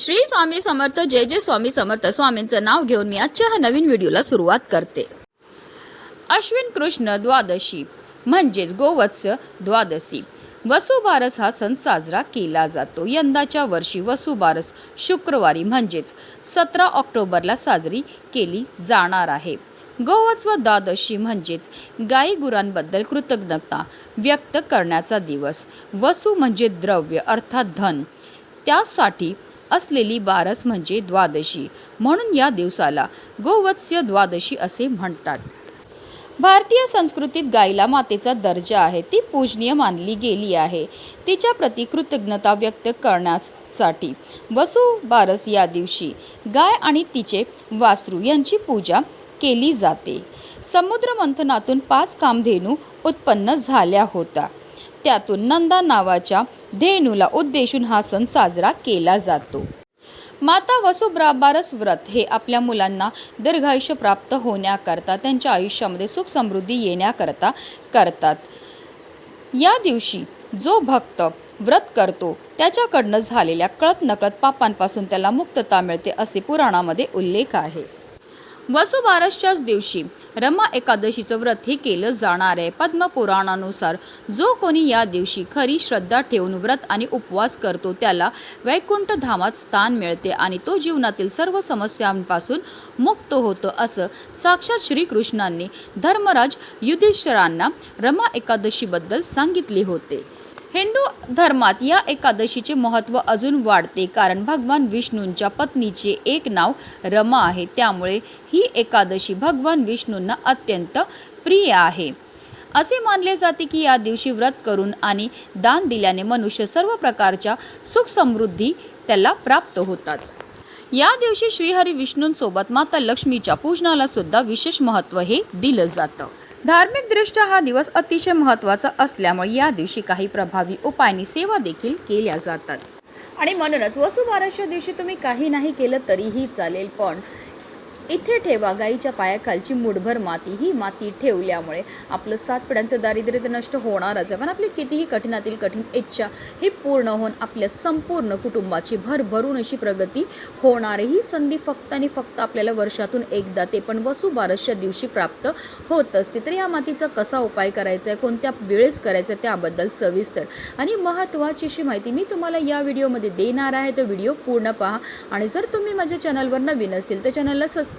श्री स्वामी समर्थ जय जय स्वामी समर्थ. स्वामींचं नाव घेऊन मी आजच्या ह्या नवीन व्हिडिओला सुरुवात करते. अश्विन कृष्ण द्वादशी म्हणजेच गोवत्स द्वादशी. वसुबारस हा सण साजरा केला जातो. यंदाच्या वर्षी वसुबारस शुक्रवारी म्हणजेच सतरा ऑक्टोबरला साजरी केली जाणार आहे. गोवत्स व द्वादशी म्हणजेच गाई गुरांबद्दल कृतज्ञता व्यक्त करण्याचा दिवस. वसू म्हणजे द्रव्य अर्थात धन. त्यासाठी असलेली बारस म्हणजे द्वादशी. म्हणून या दिवसाला गोवत्स्य द्वादशी असे म्हणतात. भारतीय संस्कृतीत गायीला मातेचा दर्जा आहे. ती पूजनीय मानली गेली आहे. तिच्या प्रती कृतज्ञता व्यक्त करण्यासाठी वसुबारस या दिवशी गाय आणि तिचे वासरू यांची पूजा केली जाते. समुद्र मंथनातून पाच कामधेनू उत्पन्न झाल्या होत्या त्यातून नंदा नावाच्या धेनूला उद्देशून हा सण साजरा केला जातो. माता वसुब्राबारस व्रत हे आपल्या मुलांना दीर्घायुष्य प्राप्त होण्याकरता त्यांच्या आयुष्यामध्ये सुख समृद्धी येण्याकरता करतात. या दिवशी जो भक्त व्रत करतो त्याच्याकडनं झालेल्या कळत नकळत पापांपासून त्याला मुक्तता मिळते असे पुराणामध्ये उल्लेख आहे. वसुबारसच्याच दिवशी रमा एकादशीचं व्रत हे केलं जाणार आहे. पद्मपुराणानुसार जो कोणी या दिवशी खरी श्रद्धा ठेवून व्रत आणि उपवास करतो त्याला वैकुंठ धामात स्थान मिळते आणि तो जीवनातील सर्व समस्यांपासून मुक्त होतो असं साक्षात श्रीकृष्णांनी धर्मराज युधिष्ठरांना रमा एकादशीबद्दल सांगितले होते. हिंदू धर्मात या एकादशीचे महत्त्व अजून वाढते कारण भगवान विष्णूंच्या पत्नीचे एक नाव रमा आहे. त्यामुळे ही एकादशी भगवान विष्णूंना अत्यंत प्रिय आहे. असे मानले जाते की या दिवशी व्रत करून आणि दान दिल्याने मनुष्य सर्व प्रकारच्या सुख समृद्धी त्याला प्राप्त होतात. या दिवशी श्रीहरी विष्णूंसोबत माता लक्ष्मीच्या पूजनाला सुद्धा विशेष महत्त्व हे दिलं जातं. धार्मिकदृष्ट्या हा दिवस अतिशय महत्त्वाचा असल्यामुळे या दिवशी काही प्रभावी उपायांनी सेवा देखील केल्या जातात. आणि म्हणूनच वसुबाराच्या दिवशी तुम्ही काही नाही केलं तरीही चालेल पण इथे ठेवा. गाईच्या पायाखालची मुठभर माती ही माती ठेवल्यामुळे आपलं सात पिढ्यांचं दारिद्र्य तर नष्ट होणारच आहे. पण आपली कितीही कठीणातील कठीण इच्छा ही पूर्ण होऊन आपल्या संपूर्ण कुटुंबाची भरभरून अशी प्रगती होणार ही संधी फक्त आणि फक्त आपल्याला वर्षातून एकदा ते पण वसुबारसच्या दिवशी प्राप्त होत असते. तर या मातीचा कसा उपाय करायचा आहे? कोणत्या वेळेस करायचं आहे? त्याबद्दल सविस्तर आणि महत्त्वाची अशी माहिती मी तुम्हाला या व्हिडिओमध्ये देणार आहे. तर व्हिडिओ पूर्ण पहा आणि जर तुम्ही माझ्या चॅनलवर नवीन असेल तर चॅनलला सबस्क्राईब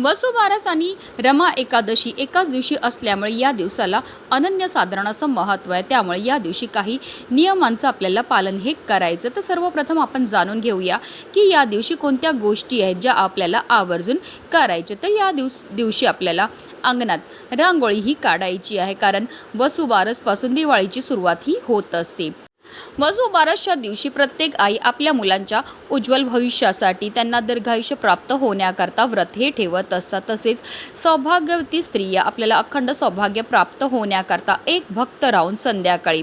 वसुबारस आणि रमा एकादशी एकाच दिवशी असल्यामुळे या दिवसाला अनन्यसाधारण असं महत्त्व आहे. त्यामुळे या दिवशी काही नियमांचं आपल्याला पालन हे करायचं. तर सर्वप्रथम आपण जाणून घेऊया की या दिवशी कोणत्या गोष्टी आहेत ज्या आपल्याला आवर्जून करायच्या तर या दिवस दिवशी आपल्याला अंगणात रांगोळी ही काढायची आहे. कारण वसुबारसपासून दिवाळीची सुरुवात ही होत असते. वसुबारसच्या दिवशी प्रत्येक आई आपल्या मुलांच्या उज्ज्वल भविष्यासाठी त्यांना दीर्घायुष्य प्राप्त होण्याकरता व्रत हे ठेवत असतात. तसेच सौभाग्यवती स्त्रिया आपल्याला अखंड सौभाग्य प्राप्त होण्याकरता एक भक्त राहून संध्याकाळी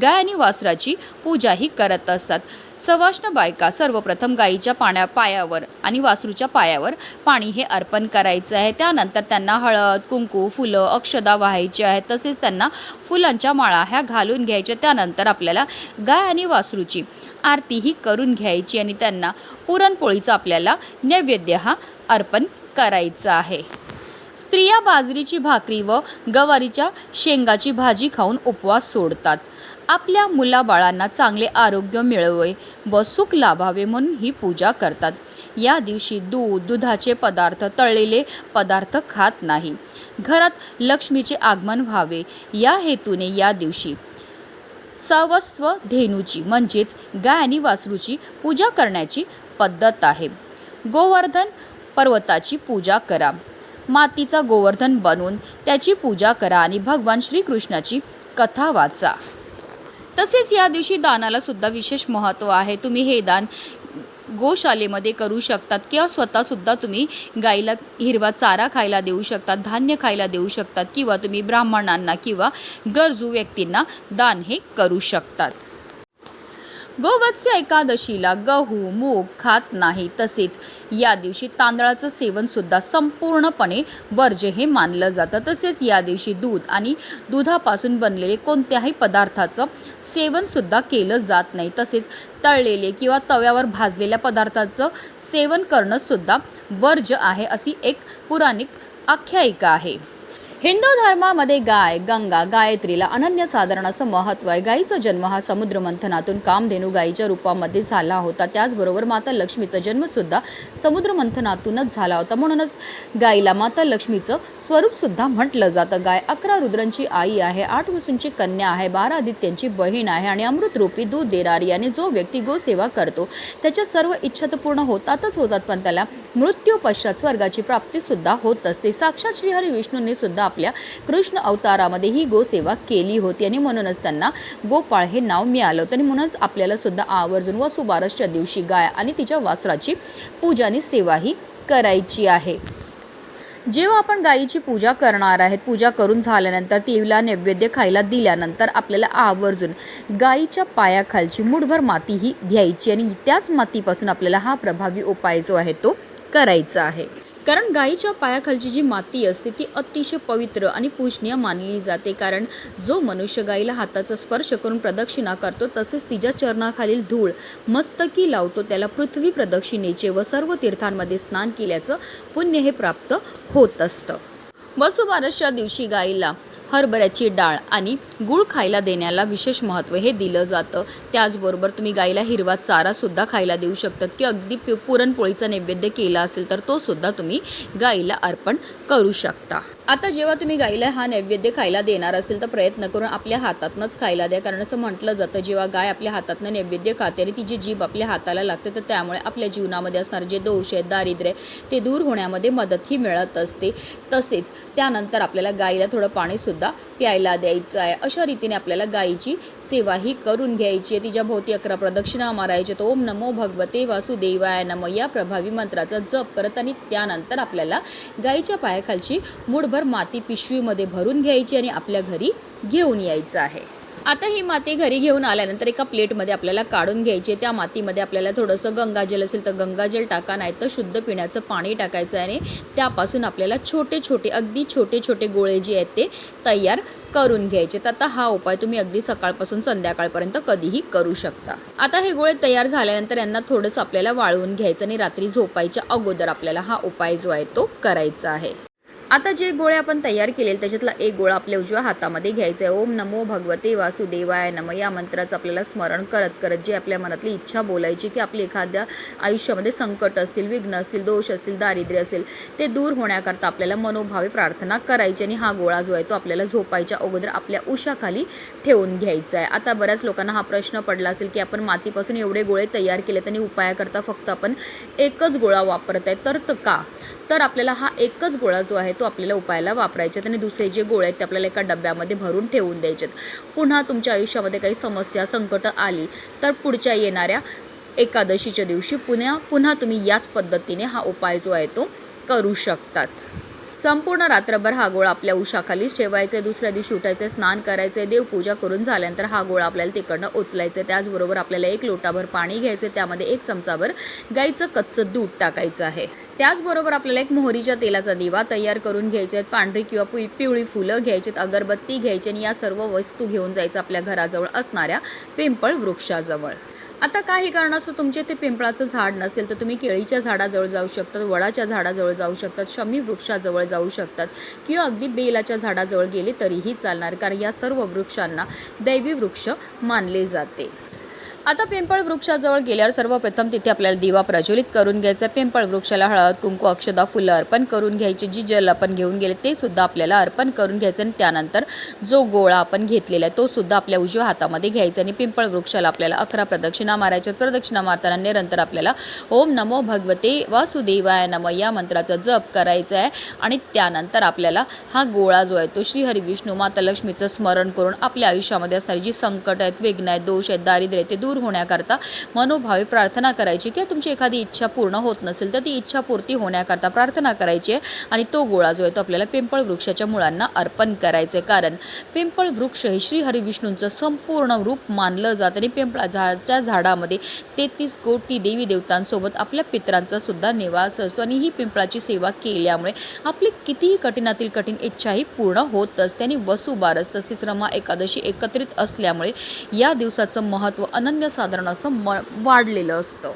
गाय आणि वासराची पूजाही करत असतात. सवाष्ण बायका सर्वप्रथम गाईच्या पाण्या पायावर आणि वासरूच्या पायावर पाणी हे अर्पण करायचं आहे. त्यानंतर त्यांना हळद कुंकू फुलं अक्षदा व्हायची आहेत. तसेच त्यांना फुलांच्या माळा ह्या घालून घ्यायच्या. त्यानंतर आपल्याला गाय आणि वासरूची आरती ही करून घ्यायची आणि त्यांना पुरणपोळीचा आपल्याला नैवेद्य हा अर्पण करायचा आहे. स्त्रिया बाजरीची भाकरी व गवारीच्या शेंगाची भाजी खाऊन उपवास सोडतात. आपल्या मुलाबाळांना चांगले आरोग्य मिळवे व सुख लाभावे म्हणून ही पूजा करतात. या दिवशी दूध दुधाचे पदार्थ तळलेले पदार्थ खात नाही. घरात लक्ष्मीचे आगमन व्हावे. या हेतूने या दिवशी सवस्व धेनूची म्हणजेच गाय आणि वासरूची पूजा करण्याची पद्धत आहे. गोवर्धन पर्वताची पूजा करा. मातीचा गोवर्धन बनवून त्याची पूजा करा आणि भगवान श्रीकृष्णाची कथा वाचा. तसेच या दिवशी दानाला सुद्धा विशेष महत्त्व आहे. तुम्ही हे दान गोशालेमध्ये करू शकतात किंवा स्वतःसुद्धा तुम्ही गाईला हिरवा चारा खायला देऊ शकतात धान्य खायला देऊ शकतात किंवा तुम्ही ब्राह्मणांना किंवा गरजू व्यक्तींना दान हे करू शकतात. गोवत्स एकादशीला गहू मूग खात नाही तसेच या दिवशी तांदळाचं सेवन सुद्धा संपूर्णपणे वर्ज्य हे मानलं जातं. तसेच या दिवशी दूध आणि दुधापासून बनलेले कोणत्याही पदार्थाचं सेवन सुद्धा केलं जात नाही. तसेच तळलेले किंवा तव्यावर भाजलेल्या पदार्थाचं सेवन करणं सुद्धा वर्ज्य आहे अशी एक पुराणिक आख्यायिका आहे. हिंदू धर्मामध्ये गाय गंगा गायत्रीला अनन्यसाधारण असं महत्त्व आहे. गायीचा जन्म हा समुद्र मंथनातून कामधेनू गायीच्या रूपामध्ये झाला होता. त्याचबरोबर माता लक्ष्मीचा जन्मसुद्धा समुद्र मंथनातूनच झाला होता. म्हणूनच गायीला माता लक्ष्मीचं स्वरूपसुद्धा म्हटलं जातं. गाय अकरा रुद्रांची आई आहे आठ वसूंची कन्या आहे बारा आदित्यांची बहीण आहे आणि अमृतरूपी दूध देणारी आणि जो व्यक्ती गोसेवा करतो त्याच्या सर्व इच्छा तर पूर्ण होतातच होतात पण त्याला मृत्यू पश्चात स्वर्गाची प्राप्तीसुद्धा होत असते. साक्षात श्रीहरी विष्णूंनी सुद्धा आपल्या कृष्ण अवतारामध्ये ही गोसेवा केली होती. आणि म्हणूनच त्यांना गोपाळ हे नाव मिळालं होतं. आणि म्हणूनच आपल्याला सुद्धा आवर्जून वसुबारसच्या दिवशी गाय आणि तिच्या वासराची पूजा आणि सेवाही करायची आहे. जेव्हा आपण गायीची पूजा करणार आहेत पूजा करून झाल्यानंतर तिला नैवेद्य खायला दिल्यानंतर आपल्याला आवर्जून गायीच्या पायाखालची मुठभर माती ही घ्यायची आणि त्याच मातीपासून आपल्याला हा प्रभावी उपाय जो आहे तो करायचा आहे. कारण गायीच्या पायाखालची जी माती असते ती अतिशय पवित्र आणि पूजनीय मानली जाते. कारण जो मनुष्य गायीला हाताचा स्पर्श करून प्रदक्षिणा करतो तसेच तिच्या चरणाखालील धूळ मस्तकी लावतो त्याला पृथ्वी प्रदक्षिणेचे व सर्व तीर्थांमध्ये स्नान केल्याचं पुण्य हे प्राप्त होत असतं. वसुबारसच्या दिवशी गाईला हरभऱ्याची डाळ आणि गूळ खायला देण्याला विशेष महत्त्व हे दिलं जातं. त्याचबरोबर तुम्ही गाईला हिरवा चारासुद्धा खायला देऊ शकतात की अगदी पु- पुरणपोळीचा नैवेद्य केला असेल तर तो सुद्धा तुम्ही गाईला अर्पण करू शकता. आता जेव्हा तुम्ही गाईला हा नैवेद्य खायला देणार असेल तर प्रयत्न करून आपल्या हातातनंच खायला द्या. कारण असं म्हटलं जातं जेव्हा गाय आपल्या हातातनं नैवेद्य खाते आणि तिची जीभ आपल्या हाताला लागते तर त्यामुळे आपल्या जीवनामध्ये असणारे जे दोष आहेत दारिद्र्य ते दूर होण्यामध्ये मदतही मिळत असते. तसेच त्यानंतर आपल्याला गाईला थोडं पाणीसुद्धा प्यायला द्यायचं आहे. अशा रीतीने आपल्याला गाईची सेवाही करून घ्यायची आहे. तिच्या भोवती अकरा प्रदक्षिणा मारायच्या तर ओम नमो भगवते वासुदेवाय नम. या प्रभावी मंत्राचा जप करत आणि त्यानंतर आपल्याला गाईच्या पायाखालची मुठभर माती पिशवीमध्ये भरून घ्यायची आणि आपल्या घरी घेऊन यायचं आहे. आता ही माती घरी घेऊन आल्यानंतर एका प्लेटमध्ये आपल्याला काढून घ्यायची त्या मातीमध्ये आपल्याला थोडंसं गंगाजल असेल तर गंगाजल टाका नाही तर शुद्ध पिण्याचं पाणी टाकायचं आहे आणि त्यापासून आपल्याला छोटे छोटे अगदी छोटे छोटे गोळे जे आहेत ते तयार करून घ्यायचे तर आता हा उपाय तुम्ही अगदी सकाळपासून संध्याकाळपर्यंत कधीही करू शकता. आता हे गोळे तयार झाल्यानंतर यांना थोडंसं आपल्याला वाळवून घ्यायचं आणि रात्री झोपायच्या अगोदर आपल्याला हा उपाय जो आहे तो करायचा आहे. आता जे गोळे आपण तयार केलेले त्याच्यातला एक गोळा आपल्या उजव्या हातामध्ये घ्यायचा आहे. ओम नमो भगवते वासुदेवाय नम. या मंत्राचं आपल्याला स्मरण करत करत जे आपल्या मनातली इच्छा बोलायची की आपली एखाद्या आयुष्यामध्ये संकट असतील विघ्न असतील दोष असतील दारिद्र्य असेल ते दूर होण्याकरता आपल्याला मनोभावे प्रार्थना करायची आणि हा गोळा जो आहे तो आपल्याला झोपायच्या अगोदर आपल्या उशाखाली ठेवून घ्यायचा आहे. आता बऱ्याच लोकांना हा प्रश्न पडला असेल की आपण मातीपासून एवढे गोळे तयार केलेत आणि उपायाकरता फक्त आपण एकच गोळा वापरत आहे तर त- का? तर आपल्याला हा एकच गोळा जो आहे तो आपल्याला उपायाला वापरायचे आहेत आणि दुसरे जे गोळे आहेत ते आपल्याला एका डब्यामध्ये भरून ठेवून द्यायचे पुन्हा तुमच्या आयुष्यामध्ये काही समस्या संकट आली तर पुढच्या येणाऱ्या एकादशीच्या दिवशी पुन्हा पुन्हा तुम्ही याच पद्धतीने हा उपाय जो आहे तो करू शकतात. संपूर्ण रात्रभर हा गोळा आपल्या उशाखालीच ठेवायचा आहे दुसऱ्या दिवशी उठायचं स्नान करायचं देवपूजा करून झाल्यानंतर हा गोळा आपल्याला तिकडनं उचलायचं आहे त्याचबरोबर आपल्याला एक लोटाभर पाणी घ्यायचं त्यामध्ये एक चमचाभर गाईचं कच्चं दूध टाकायचं आहे. त्याचबरोबर आपल्याला एक मोहरीच्या तेलाचा दिवा तयार करून घ्यायचे आहेत पांढरी किंवा पि पिवळी फुलं घ्यायची आहेत अगरबत्ती घ्यायची आणि या सर्व वस्तू घेऊन जायचं आपल्या घराजवळ असणाऱ्या पिंपळ वृक्षाजवळ. आता काही कारणास्तव तुमचे ते पिंपळाचं झाड नसेल तर तुम्ही केळीच्या झाडाजवळ जाऊ शकतात वडाच्या झाडाजवळ जाऊ शकतात शमी वृक्षाजवळ जाऊ शकतात किंवा अगदी बेलाच्या झाडाजवळ गेले तरीही चालणार कारण या सर्व वृक्षांना दैवी वृक्ष मानले जाते. आता पिंपळ वृक्षाजवळ गेल्यावर सर्वप्रथम तिथे आपल्याला दिवा प्रज्वलित करून घ्यायचा. पिंपळ वृक्षाला हळद कुंकू अक्षदा फुलं अर्पण करून घ्यायची. जी जल आपण घेऊन गेले ते सुद्धा आपल्याला अर्पण करून घ्यायचं. आणि त्यानंतर जो गोळा आपण घेतलेला आहे तो सुद्धा आपल्या उजव्या हातामध्ये घ्यायचा. आणि पिंपळ वृक्षाला आपल्याला अकरा प्रदक्षिणा मारायच्या प्रदक्षिणा मारताना निरंतर आपल्याला ओम नमो भगवते वासुदेवाय नम या मंत्राचा जप करायचा आहे. आणि त्यानंतर आपल्याला हा गोळा जो आहे तो श्रीहरी विष्णू माता लक्ष्मीचं स्मरण करून आपल्या आयुष्यामध्ये असणारी जी संकट आहेत विघ्न आहेत दोष आहेत दारिद्र्य ते दूर दूर होण्याकरता मनोभावे प्रार्थना करायची किंवा तुमची एखादी इच्छा पूर्ण होत नसेल तर ती इच्छा पूर्ती होण्याकरता प्रार्थना करायची आहे आणि तो गोळा जो आहे तो आपल्याला पिंपळ वृक्षाच्या मुळांना अर्पण करायचे. कारण पिंपळ वृक्ष हे श्री हरिविष्णूंचं संपूर्ण रूप मानलं जातं आणि पिंपळा झाडाच्या झाडामध्ये तेहतीस कोटी देवी देवतांसोबत आपल्या पित्रांचा सुद्धा निवास असतो आणि ही पिंपळाची सेवा केल्यामुळे आपली कितीही कठीणातील कठीण इच्छाही पूर्ण होत असते आणि वसुबारस तसेच रमा एकादशी एकत्रित असल्यामुळे या दिवसाचं महत्त्व अनन्यसाधारण असं म वाढलेलं असतं.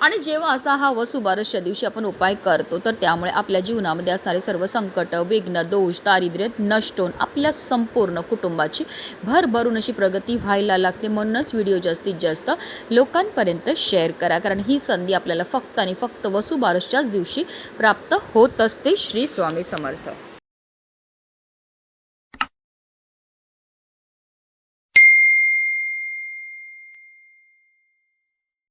आणि जेव्हा असा हा वसुबारसच्या दिवशी आपण उपाय करतो तर त्यामुळे आपल्या जीवनामध्ये असणारे सर्व संकट विघ्न दोष दारिद्र्य नष्ट होऊन आपल्या संपूर्ण कुटुंबाची भरभरून अशी प्रगती व्हायला लागते. म्हणूनच व्हिडिओ जास्तीत जास्त लोकांपर्यंत शेअर करा कारण ही संधी आपल्याला फक्त आणि फक्त वसुबारसच्याच दिवशी प्राप्त होत असते. श्री स्वामी समर्थ.